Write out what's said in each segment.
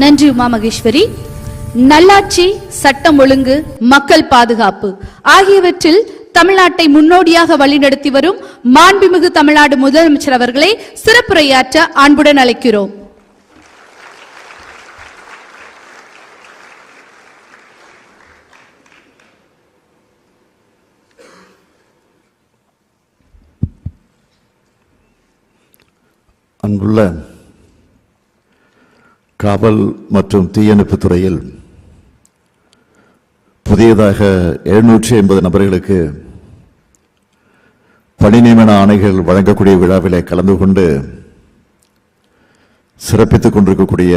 நன்றி உமா மகேஸ்வரி. நல்லாட்சி சட்டம் ஒழுங்கு மக்கள் பாதுகாப்பு ஆகியவற்றில் தமிழ்நாட்டை முன்னோடியாக வழிநடத்தி வரும் மாண்புமிகு தமிழ்நாடு முதலமைச்சர் அவர்களை சிறப்புரையாற்ற அன்புடன் அழைக்கிறோம். அன்புள்ள காவல் மற்றும் தீயணைப்புத் துறையில் புதியதாக எழுநூற்றி ஐம்பது நபர்களுக்கு பணி நியமன ஆணைகள் வழங்கக்கூடிய விழாவிலே கலந்து கொண்டு சிறப்பித்துக் கொண்டிருக்கக்கூடிய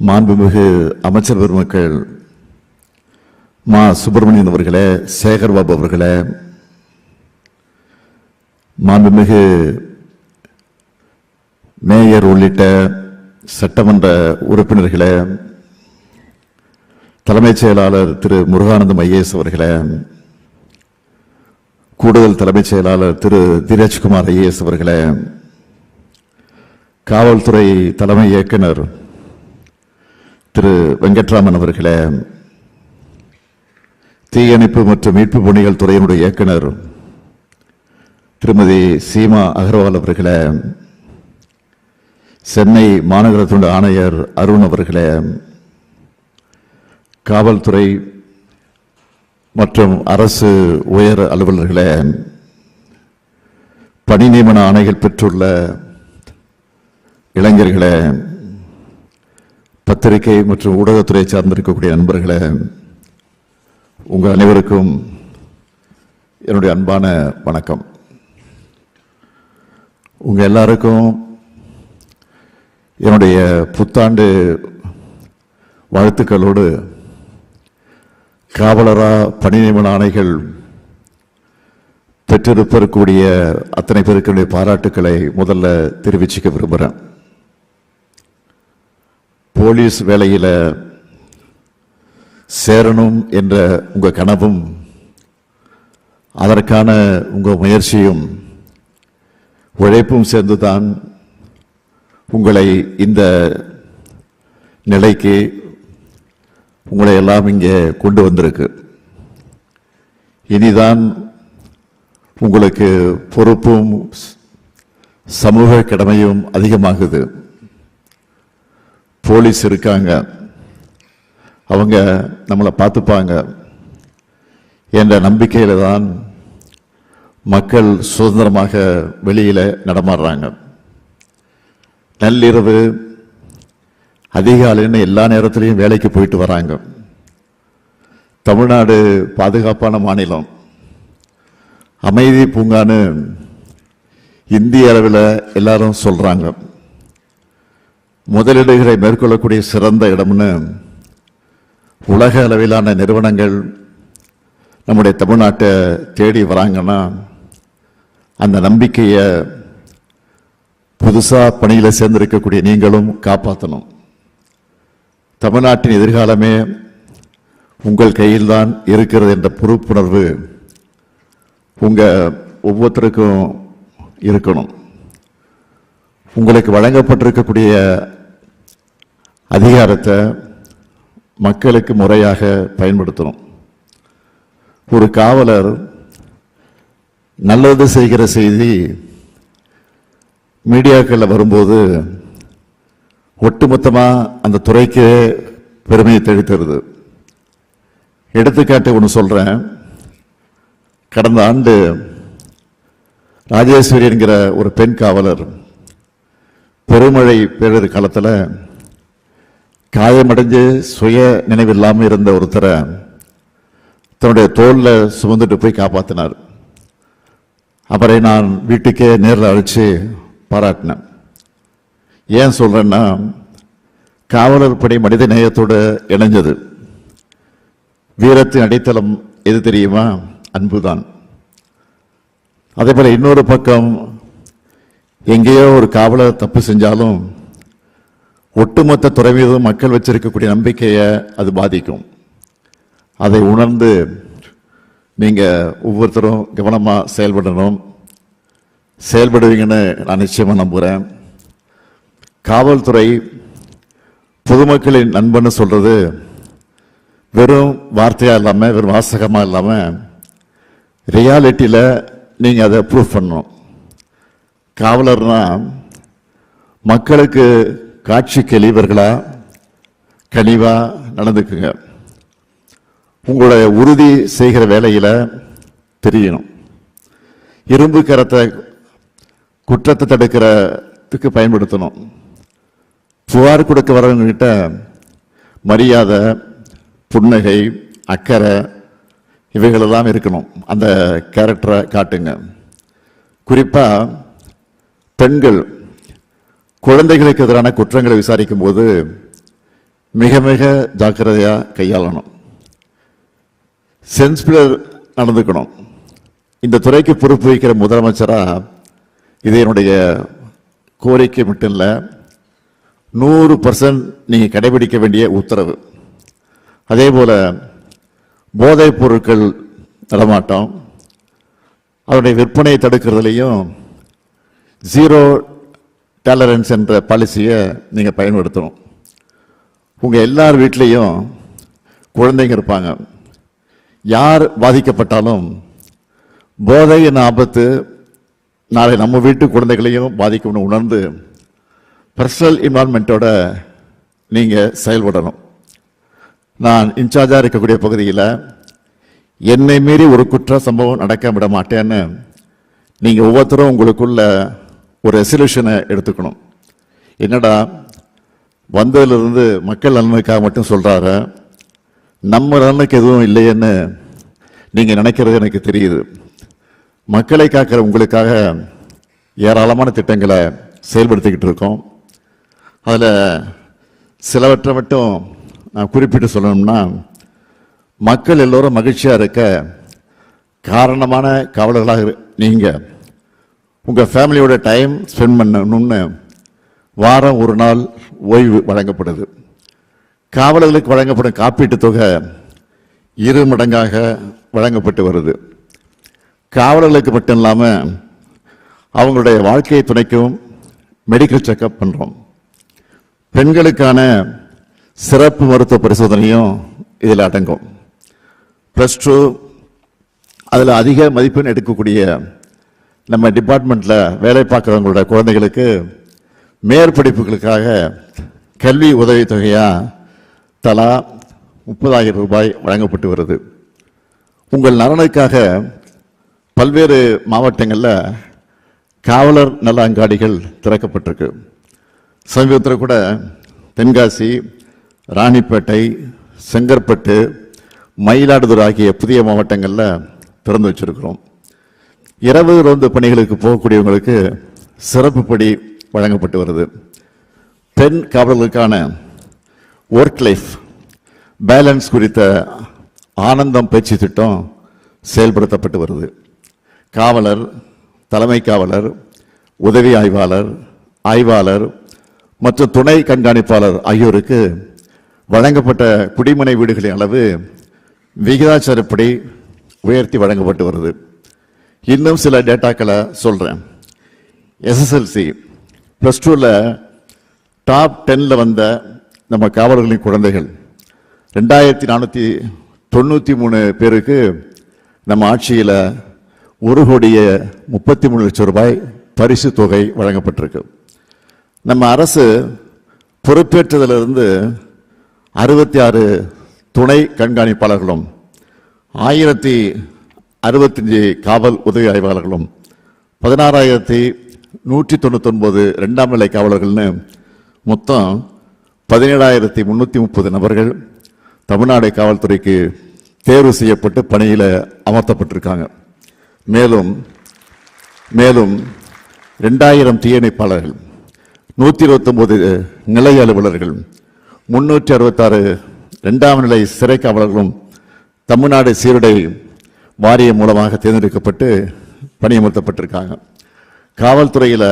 மாண்புமிகு அமைச்சர் பெருமக்கள் மா சுப்பிரமணியன் அவர்களே சேகர் பாபு அவர்களே மாண்புமிகு மேயர் உள்ளிட்ட சட்டமன்ற உறுப்பினர்களே தலைமைச் செயலாளர் திரு முருகானந்தம் ஐஏஎஸ் அவர்களே கூடுதல் தலைமைச் செயலாளர் திரு தீரஜ்குமார் ஐஏஎஸ் அவர்களே காவல்துறை தலைமை இயக்குனர் திரு வெங்கட்ராமன் அவர்களே தீயணைப்பு மற்றும் மீட்பு பணிகள் துறையினுடைய இயக்குனர் திருமதி சீமா அகர்வால் அவர்களே சென்னை மாநகர துண்டு ஆணையர் அருண் அவர்களே காவல்துறை மற்றும் அரசு உயர் அலுவலர்களே பணி நியமன ஆணைகள் பெற்றுள்ள இளைஞர்களே பத்திரிகை மற்றும் ஊடகத்துறை சார்ந்திருக்கக்கூடிய நண்பர்களே உங்கள் அனைவருக்கும் என்னுடைய அன்பான வணக்கம். உங்கள் எல்லாருக்கும் என்னுடைய புத்தாண்டு வாழ்த்துக்களோடு காவலரா பணி நியமன ஆணைகள் பெற்றிருப்பக்கூடிய அத்தனை பேருக்குடைய பாராட்டுக்களை முதல்ல தெரிவிச்சுக்க விரும்புகிறேன் போலீஸ் வேலையில் சேரணும் என்ற உங்கள் கனவும் அதற்கான உங்கள் முயற்சியும் உழைப்பும் சேர்ந்து தான் உங்களை இந்த நிலைக்கு உங்களை எல்லாம் இங்கே கொண்டு வந்திருக்கு. இனிதான் உங்களுக்கு பொறுப்பும் சமூக கடமையும் அதிகமாகுது. போலீஸ் இருக்காங்க. அவங்க நம்மளை பார்த்துப்பாங்க. என்ற நம்பிக்கையில் தான் மக்கள் சுதந்திரமாக வெளியில் நடமாடுறாங்க. நள்ளிரவு அதிகாலைன்னு எல்லா நேரத்துலையும் வேலைக்கு போயிட்டு வராங்க. தமிழ்நாடு பாதுகாப்பான மாநிலம். அமைதி பூங்கான்னு இந்திய அளவில் எல்லாரும் சொல்கிறாங்க முதலீடுகளை மேற்கொள்ளக்கூடிய சிறந்த இடம்னு உலக அளவிலான நிறுவனங்கள் நம்முடைய தமிழ்நாட்டை தேடி வராங்கன்னா அந்த நம்பிக்கையை புதுசாக பணியில் சேர்ந்திருக்கக்கூடிய நீங்களும் காப்பாற்றணும் தமிழ்நாட்டின் எதிர்காலமே உங்கள் கையில்தான் இருக்கிறது என்ற பொறுப்புணர்வு உங்கள் ஒவ்வொருத்தருக்கும் இருக்கணும். உங்களுக்கு வழங்கப்பட்டிருக்கக்கூடிய அதிகாரத்தை மக்களுக்கு முறையாக பயன்படுத்தணும். ஒரு காவலர் நல்லது செய்கிற செய்தி மீடியாக்களில் வரும்போது ஒட்டுமொத்தமாக அந்த துறைக்கு பெருமையை தெளித்தருது. எடுத்துக்காட்டு ஒன்று சொல்கிறேன் கடந்த ஆண்டு ராஜேஸ்வரி என்கிற ஒரு பெண் காவலர் பெருமழை பேரிடர் காலத்தில் காயமடைஞ்சு சுய நினைவில்லாமல் இருந்த ஒருத்தரை தன்னுடைய தோளில் சுமந்துட்டு போய் காப்பாற்றினார் அவரை நான் வீட்டுக்கே நேரில் அழைச்சு பாராட்டினேன் ஏன் சொல்கிறேன்னா காவலர் படை மனித நேயத்தோடு இணைஞ்சது. வீரத்தின் அடித்தளம் எது தெரியுமா? அன்புதான். அதே போல் இன்னொரு பக்கம் எங்கேயோ ஒரு காவலர் தப்பு செஞ்சாலும் ஒட்டுமொத்த துறை மீதும் மக்கள் வச்சிருக்கக்கூடிய நம்பிக்கையை அது பாதிக்கும். அதை உணர்ந்து நீங்கள் ஒவ்வொருத்தரும் கவனமாக செயல்படணும். செயல்படுவீங்கன்னு நான் நிச்சயமாக நம்புகிறேன் காவல்துறை பொதுமக்களின் நண்பன்னு சொல்கிறது வெறும் வார்த்தையாக இல்லாமல் வெறும் வாசகமாக இல்லாமல் ரியாலிட்டியில் நீங்கள் அதை ப்ரூவ் பண்ணணும். காவலர்னால் மக்களுக்கு காட்சி கெளிவர்களா கனிவாக நடந்துக்குங்க. உங்களுடைய உறுதி செய்கிற வேலையில் தெரியணும். இரும்பு கரத்தை குற்றத்தை தடுக்கிறதுக்கு பயன்படுத்தணும். புகார் கொடுக்க வரவங்ககிட்ட மரியாதை புன்னகை அக்கறை இவைகளெல்லாம் இருக்கணும். அந்த கேரக்டரை காட்டுங்க. குறிப்பாக பெண்கள் குழந்தைகளுக்கு எதிரான குற்றங்களை விசாரிக்கும் போது மிக மிக ஜாக்கிரதையாக கையாளணும். சென்ஸ்பிளர் நடந்துக்கணும். இந்த துறைக்கு பொறுப்பு வைக்கிற முதலமைச்சராக இது என்னுடைய கோரிக்கை மட்டும் இல்லை நூறு பர்சன்ட் நீங்கள் கடைபிடிக்க வேண்டிய உத்தரவு. அதே போல் போதைப் பொருட்கள் தரமாட்டோம். அதனுடைய விற்பனையை தடுக்கிறதுலையும் ஜீரோ டாலரன்ஸ் என்ற பாலிசியை நீங்கள் பயன்படுத்தணும். உங்கள் எல்லார் வீட்லேயும் குழந்தைங்க இருப்பாங்க. யார் பாதிக்கப்பட்டாலும் போதையின் ஆபத்து நாளை நம்ம வீட்டு குழந்தைகளையும் பாதிக்கும்னு உணர்ந்து பர்சனல் இன்வால்மெண்ட்டோட நீங்கள் செயல்படணும். நான் இன்சார்ஜாக இருக்கக்கூடிய பகுதியில் என்னை மீறி ஒரு குற்ற சம்பவம் நடக்க விட மாட்டேன்னு நீங்கள் ஒவ்வொருத்தரும் உங்களுக்குள்ள ஒரு ரெசல்யூஷனை எடுத்துக்கணும். என்னடா வந்ததுலேருந்து மக்கள் நலனுக்காக மட்டும் சொல்கிறாரு நம்ம நலனுக்கு எதுவும் இல்லையேன்னு நீங்கள் நினைக்கிறது எனக்கு தெரியுது. மக்களை காக்கிற உங்களுக்காக ஏராளமான திட்டங்களை செயல்படுத்திக்கிட்டு இருக்கோம். அதில் சிலவற்றை மட்டும் நான் குறிப்பிட்டு சொல்லணும்னா மக்கள் எல்லோரும் மகிழ்ச்சியாக இருக்க காரணமான காவலர்களாக நீங்கள் உங்கள் ஃபேமிலியோட டைம் ஸ்பெண்ட் பண்ணணும்னு வாரம் ஒரு நாள் ஓய்வு வழங்கப்படுது. காவலர்களுக்கு வழங்கப்படும் காப்பீட்டுத் தொகை இரு மடங்காக வழங்கப்பட்டு வருது. காவலர்களுக்கு மட்டும் இல்லாமல் அவங்களுடைய வாழ்க்கையை துணைக்கும் மெடிக்கல் செக்கப் பண்ணுறோம் பெண்களுக்கான சிறப்பு மருத்துவ பரிசோதனையும் இதில் அடங்கும். ப்ளஸ் டூ அதில் அதிக மதிப்பெண் எடுக்கக்கூடிய நம்ம டிபார்ட்மெண்ட்டில் வேலை பார்க்குறவங்களோட குழந்தைகளுக்கு மேற்படிப்புகளுக்காக கல்வி உதவித்தொகையாக தலா முப்பதாயிரம் ரூபாய் வழங்கப்பட்டு வருது. உங்கள் நலனுக்காக பல்வேறு மாவட்டங்களில் காவலர் நல அங்காடிகள் திறக்கப்பட்டிருக்கு. சமீபத்தில் கூட தென்காசி ராணிப்பேட்டை செங்கற்பட்டு மயிலாடுதுறை ஆகிய புதிய மாவட்டங்களில் திறந்து வச்சிருக்கிறோம். இரவு ரோந்து பணிகளுக்கு போகக்கூடியவங்களுக்கு சிறப்பு படி வழங்கப்பட்டு வருது. பெண் காவலர்களுக்கான ஒர்க் லைஃப் பேலன்ஸ் குறித்த ஆனந்தம் பயிற்சி திட்டம் செயல்படுத்தப்பட்டு வருது. காவலர் தலைமை காவலர் உதவி ஆய்வாளர் ஆய்வாளர் மற்றும் துணை கண்காணிப்பாளர் ஆகியோருக்கு வழங்கப்பட்ட குடிமனை வீடுகளின் அளவு விகிதாச்சாரப்படி உயர்த்தி வழங்கப்பட்டு வருது. இன்னும் சில டேட்டாக்களை சொல்கிறேன் எஸ்எஸ்எல்சி ப்ளஸ் டூவில் டாப் டென்னில் வந்த நம்ம காவலர்களின் குழந்தைகள் ரெண்டாயிரத்தி நானூற்றி தொண்ணூற்றி மூணு பேருக்கு நம்ம ஆட்சியில் ஒரு கோடிய முப்பத்தி மூணு லட்சம் ரூபாய் பரிசு தொகை வழங்கப்பட்டிருக்கு. நம்ம அரசு பொறுப்பேற்றதிலிருந்து அறுபத்தி ஆறு துணை கண்காணிப்பாளர்களும் ஆயிரத்தி அறுபத்தஞ்சு காவல் உதவி ஆய்வாளர்களும் பதினாறாயிரத்தி நூற்றி தொண்ணூத்தொன்பது ரெண்டாம் நிலை காவலர்கள்னு மொத்தம் பதினேழாயிரத்தி முந்நூற்றி முப்பது நபர்கள் தமிழ்நாடு காவல்துறைக்கு தேர்வு செய்யப்பட்டு பணியில் அமர்த்தப்பட்டிருக்காங்க. மேலும் மேலும் ரெண்டாயிரம் தீயணைப்பாளர்கள் நூற்றி இருபத்தொம்போது நிலை அலுவலர்கள் முன்னூற்றி அறுபத்தாறு ரெண்டாம் நிலை சிறை காவலர்களும் தமிழ்நாடு சீருடை வாரியம் மூலமாக தேர்ந்தெடுக்கப்பட்டு பணியமர்த்தப்பட்டிருக்காங்க. காவல்துறையில்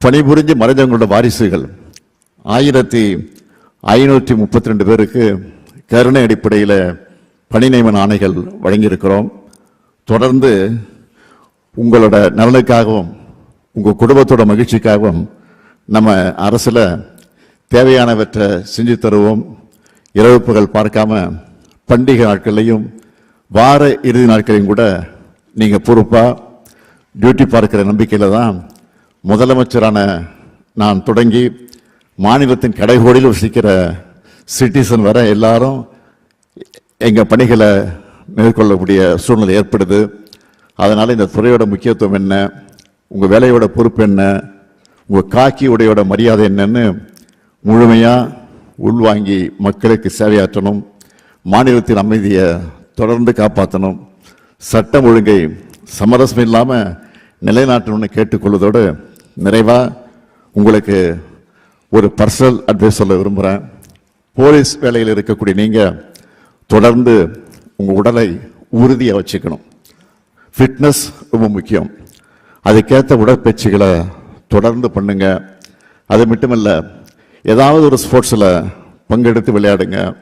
பணிபுரிஞ்சு மறைந்தவங்களோட வாரிசுகள் ஆயிரத்தி ஐநூற்றி முப்பத்தி ரெண்டு பேருக்கு கருணை அடிப்படையில் பணி நியமன ஆணைகள் வழங்கியிருக்கிறோம். தொடர்ந்து உங்களோட நலனுக்காகவும் உங்கள் குடும்பத்தோட மகிழ்ச்சிக்காகவும் நம்ம அரசில் தேவையானவற்றை செஞ்சு தருவோம். இரவு பார்க்காம பண்டிகை நாட்கள்லையும் வார இறுதி நாட்களையும் கூட நீங்கள் பொறுப்பாக டியூட்டி பார்க்கிற நம்பிக்கையில் தான் முதலமைச்சரான நான் தொடங்கி மாநிலத்தின் கடைகோடியில் வசிக்கிற சிட்டிசன் வர எல்லாரும் எங்கள் பணிகளை மேற்கொள்ளக்கூடிய சூழ்நிலை ஏற்படுது. அதனால் இந்த துறையோட முக்கியத்துவம் என்ன? உங்கள் வேலையோட பொறுப்பு என்ன? உங்கள் காக்கி உடையோட மரியாதை என்னன்னு முழுமையாக உள்வாங்கி மக்களுக்கு சேவையாற்றணும். மாநிலத்தின் அமைதியை தொடர்ந்து காப்பாற்றணும். சட்டம் ஒழுங்கை சமரசம் இல்லாமல் நிலைநாட்டணும்னு கேட்டுக்கொள்வதோடு நிறைவாக உங்களுக்கு ஒரு பர்சனல் அட்வைஸ் சொல்ல விரும்புகிறேன் போலீஸ் வேலையில் இருக்கக்கூடிய நீங்கள் தொடர்ந்து உங்கள் உடலை உறுதியாக வச்சுக்கணும். ஃபிட்னஸ் ரொம்ப முக்கியம். அதுக்கேற்ற உடற்பயிற்சிகளை தொடர்ந்து பண்ணுங்க. அது மட்டுமல்ல ஏதாவது ஒரு ஸ்போர்ட்ஸில் பங்கெடுத்து விளையாடுங்க.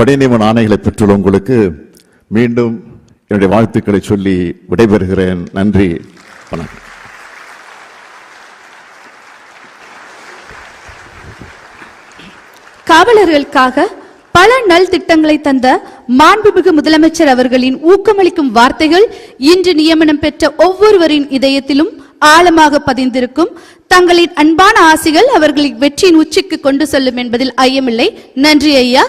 படைநியமன ஆணைகளை பெற்றுள்ள உங்களுக்கு மீண்டும் என்னுடைய வாழ்த்துக்களை சொல்லி விடைபெறுகிறேன். நன்றி. வணக்கம். காவலர்களுக்காக பல நல் திட்டங்களை தந்த மாண்புமிகு முதலமைச்சர் அவர்களின் ஊக்கமளிக்கும் வார்த்தைகள் இன்று நியமனம் பெற்ற ஒவ்வொருவரின் இதயத்திலும் ஆழமாக பதிந்திருக்கும். தங்களின் அன்பான ஆசைகள் அவர்களின் வெற்றியின் உச்சிக்கு கொண்டு செல்லும் என்பதில் ஐயமில்லை. நன்றி ஐயா.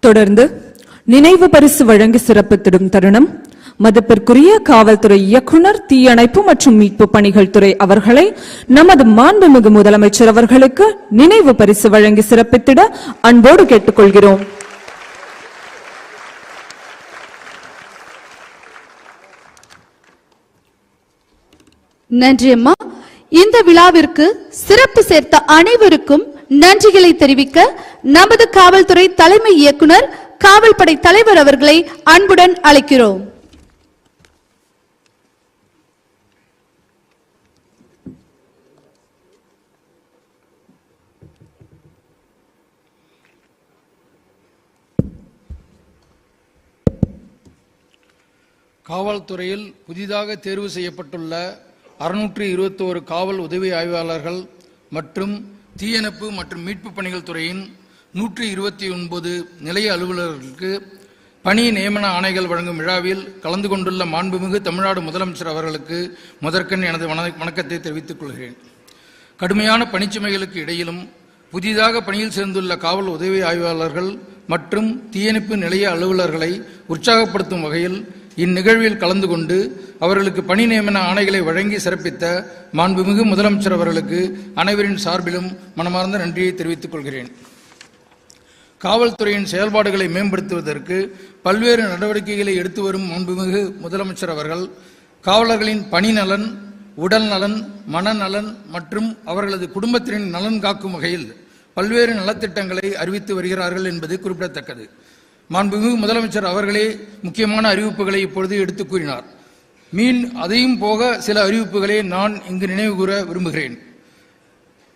தொடர்ந்து நினைவு பரிசு வழங்கி சிறப்பித்திடும் தருணம் மதிப்பிற்குரிய காவல்துறை இயக்குனர் தீயணைப்பு மற்றும் மீட்பு பணிகள் துறை அவர்களை நமது மாண்புமிகு முதலமைச்சர் அவர்களுக்கு நினைவு பரிசு வழங்கி சிறப்பித்திட அன்போடு கேட்டுக்கொள்கிறோம். நன்றி அம்மா. இந்த விழாவிற்கு சிறப்பு சேர்த்த அனைவருக்கும் நன்றிகளை தெரிவிக்க நமது காவல்துறை தலைமை இயக்குனர் காவல்படை தலைவர் அவர்களை அன்புடன் அழைக்கிறோம். காவல்துறையில் புதிதாக தேர்வு செய்யப்பட்டுள்ள அறுநூற்றி இருபத்தோரு காவல் உதவி ஆய்வாளர்கள் மற்றும் தீயணைப்பு மற்றும் மீட்பு பணிகள் துறையின் நூற்றி இருபத்தி ஒன்பது நிலைய அலுவலர்களுக்கு பணி நியமன ஆணைகள் வழங்கும் விழாவில் கலந்து கொண்டுள்ள மாண்புமிகு தமிழ்நாடு முதலமைச்சர் அவர்களுக்கு முதற்கண் எனது வண- வணக்கத்தை தெரிவித்துக் கொள்கிறேன். கடுமையான பணிச்சுமைகளுக்கு இடையிலும் புதிதாக பணியில் சேர்ந்துள்ள காவல் உதவி ஆய்வாளர்கள் மற்றும் தீயணைப்பு நிலைய அலுவலர்களை உற்சாகப்படுத்தும் வகையில் இந்நிகழ்வில் கலந்து கொண்டு அவர்களுக்கு பணி நியமன ஆணைகளை வழங்கி சிறப்பித்த மாண்புமிகு முதலமைச்சர் அவர்களுக்கு அனைவரின் சார்பிலும் மனமார்ந்த நன்றியை தெரிவித்துக் கொள்கிறேன். காவல்துறையின் செயல்பாடுகளை மேம்படுத்துவதற்கு பல்வேறு நடவடிக்கைகளை எடுத்து வரும் மாண்புமிகு முதலமைச்சர் அவர்கள் காவலர்களின் பணி நலன் உடல் நலன் மனநலன் மற்றும் அவர்களது குடும்பத்தினரின் நலன் காக்கும் வகையில் பல்வேறு நலத்திட்டங்களை அறிவித்து வருகிறார்கள் என்பது குறிப்பிடத்தக்கது. மாண்புமிகு முதலமைச்சர் அவர்களே முக்கியமான அறிவிப்புகளை இப்பொழுது எடுத்துக் கூறினார். மீன் அதையும் போக சில அறிவிப்புகளை நான் இங்கு நினைவு கூற விரும்புகிறேன்.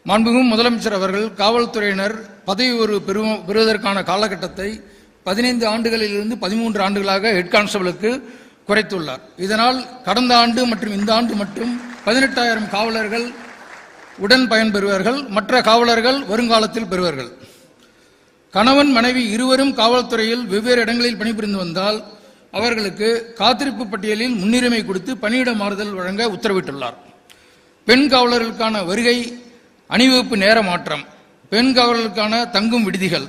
மாண்புமிகு முதலமைச்சர் அவர்கள் காவல்துறையினர் பதவி ஒரு பெறுவ- பெறுவதற்கான காலகட்டத்தை பதினைந்து ஆண்டுகளிலிருந்து பதிமூன்று ஆண்டுகளாக ஹெட் கான்ஸ்டபிளுக்கு குறைத்துள்ளார். இதனால் கடந்த ஆண்டு மற்றும் இந்த ஆண்டு மட்டும் பதினெட்டாயிரம் காவலர்கள் உடன் பயன்பெறுவார்கள். மற்ற காவலர்கள் வருங்காலத்தில் பெறுவார்கள். கணவன் மனைவி இருவரும் காவல்துறையில் வெவ்வேறு இடங்களில் பணிபுரிந்து வந்தால் அவர்களுக்கு காத்திருப்பு பட்டியலில் முன்னுரிமை கொடுத்து பணியிட மாறுதல் வழங்க உத்தரவிட்டுள்ளார். பெண் காவலர்களுக்கான வருகை அணிவகுப்பு நேர மாற்றம் பெண் காவலர்களுக்கான தங்கும் விடுதிகள்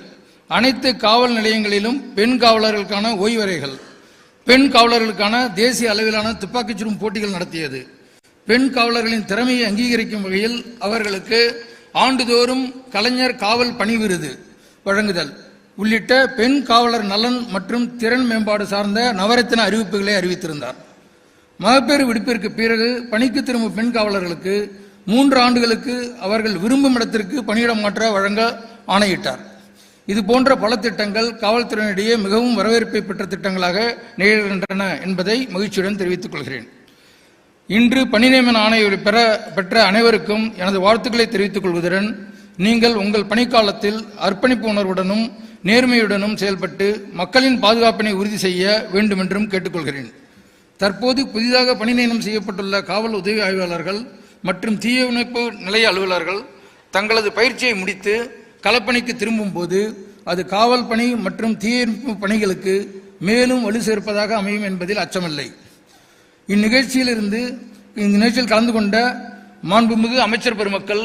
அனைத்து காவல் நிலையங்களிலும் பெண் காவலர்களுக்கான ஓய்வறைகள் பெண் காவலர்களுக்கான தேசிய அளவிலான துப்பாக்கிச் சுடும் போட்டிகள் நடத்தியது. பெண் காவலர்களின் திறமையை அங்கீகரிக்கும் வகையில் அவர்களுக்கு ஆண்டுதோறும் கலைஞர் காவல் பணி விருது வழங்குதல். உள்ளிட்ட பெண் காவலர் நலன் மற்றும் திறன் மேம்பாடு சார்ந்த நவரத்தின அறிவிப்புகளை அறிவித்திருந்தார். மகப்பேறு விடுப்பிற்கு பிறகு பணிக்கு திரும்பும் பெண் காவலர்களுக்கு மூன்று ஆண்டுகளுக்கு அவர்கள் விரும்பும் இடத்திற்கு பணியிடம் மாற்ற வழங்க ஆணையிட்டார். இது போன்ற பல திட்டங்கள் காவல்துறையினிடையே மிகவும் வரவேற்பை பெற்ற திட்டங்களாக நிகழ்கின்றன என்பதை மகிழ்ச்சியுடன் தெரிவித்துக் கொள்கிறேன். இன்று பணி நியமன ஆணையை பெற பெற்ற அனைவருக்கும் எனது வாழ்த்துக்களை தெரிவித்துக் கொள்வதுடன் நீங்கள் உங்கள் பணிக்காலத்தில் அர்ப்பணிப்பு உணர்வுடனும் நேர்மையுடனும் செயல்பட்டு மக்களின் பாதுகாப்பினை உறுதி செய்ய வேண்டுமென்றும் கேட்டுக்கொள்கிறேன். தற்போது புதிதாக பணி நியமனம் செய்யப்பட்டுள்ள காவல் உதவி ஆய்வாளர்கள் மற்றும் தீயணைப்பு நிலைய அலுவலர்கள் தங்களது பயிற்சியை முடித்து களப்பணிக்கு திரும்பும்போது அது காவல் பணி மற்றும் தீயணைப்பு பணிகளுக்கு மேலும் வலு சேர்ப்பதாக அமையும் என்பதில் அச்சமில்லை. இந்நிகழ்ச்சியிலிருந்து இந்நிகழ்ச்சியில் கலந்து கொண்ட மாண்புமிகு அமைச்சர் பெருமக்கள்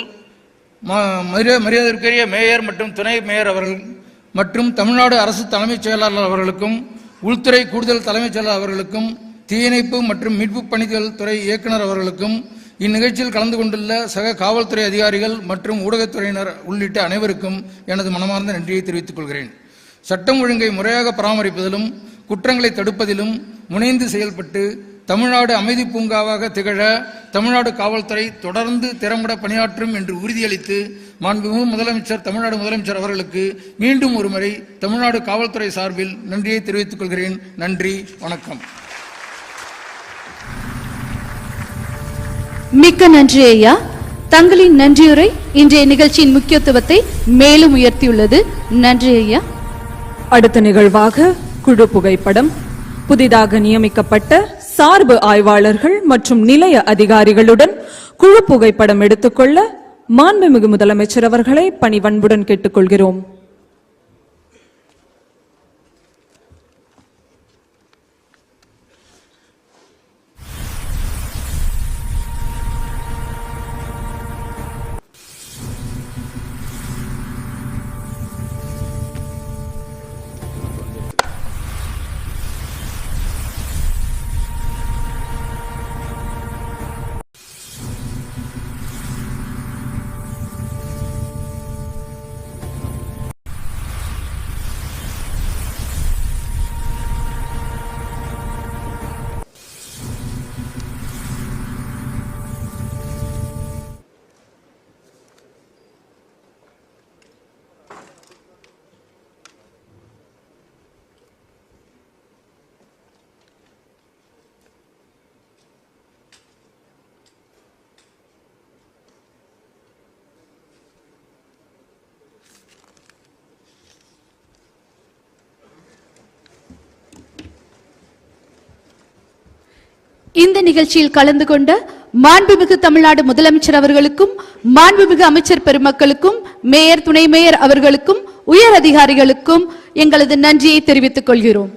மரியாதைக்குரிய மேயர் மற்றும் துணை மேயர் அவர்கள் மற்றும் தமிழ்நாடு அரசு தலைமைச் செயலாளர் அவர்களுக்கும் உள்துறை கூடுதல் தலைமைச் செயலாளர் அவர்களுக்கும் தீயணைப்பு மற்றும் மீட்பு பணிகள் துறை இயக்குனர் அவர்களுக்கும் இந்நிகழ்ச்சியில் கலந்து கொண்டுள்ள சக காவல்துறை அதிகாரிகள் மற்றும் ஊடகத்துறையினர் உள்ளிட்ட அனைவருக்கும் எனது மனமார்ந்த நன்றியை தெரிவித்துக் கொள்கிறேன். சட்டம் ஒழுங்கை முறையாக பராமரிப்பதிலும் குற்றங்களை தடுப்பதிலும் முனைந்து செயல்பட்டு தமிழ்நாடு அமைதி பூங்காவாக திகழ தமிழ்நாடு காவல்துறை தொடர்ந்து திறம்பட பணியாற்றும் என்று உறுதியளித்து மாண்புமிகு முதலமைச்சர் தமிழ்நாடு முதலமைச்சர் அவர்களுக்கு மீண்டும் ஒருமுறை தமிழ்நாடு காவல்துறை சார்பில் நன்றியை தெரிவித்துக் கொள்கிறேன். நன்றி வணக்கம். மிக்க நன்றி ஐயா. தங்களின் நன்றியுரை இன்றைய நிகழ்ச்சியின் முக்கியத்துவத்தை மேலும் உயர்த்தியுள்ளது. நன்றி ஐயா. அடுத்த நிகழ்வாக குழு புகைப்படம் புதிதாக நியமிக்கப்பட்ட சார்பு ஆய்வாளர்கள் மற்றும் நிலைய அதிகாரிகளுடன் குழு புகைப்படம் எடுத்துக்கொள்ள மாண்புமிகு முதலமைச்சர் அவர்களை பணிவன்புடன் கேட்டுக்கொள்கிறோம். இந்த நிகழ்ச்சியில் கலந்து கொண்ட மாண்புமிகு தமிழ்நாடு முதலமைச்சர் அவர்களுக்கும் மாண்புமிகு அமைச்சர் பெருமக்களுக்கும் மேயர் துணை மேயர் அவர்களுக்கும் உயர் அதிகாரிகளுக்கும் எங்களது நன்றியை தெரிவித்துக் கொள்கிறோம்.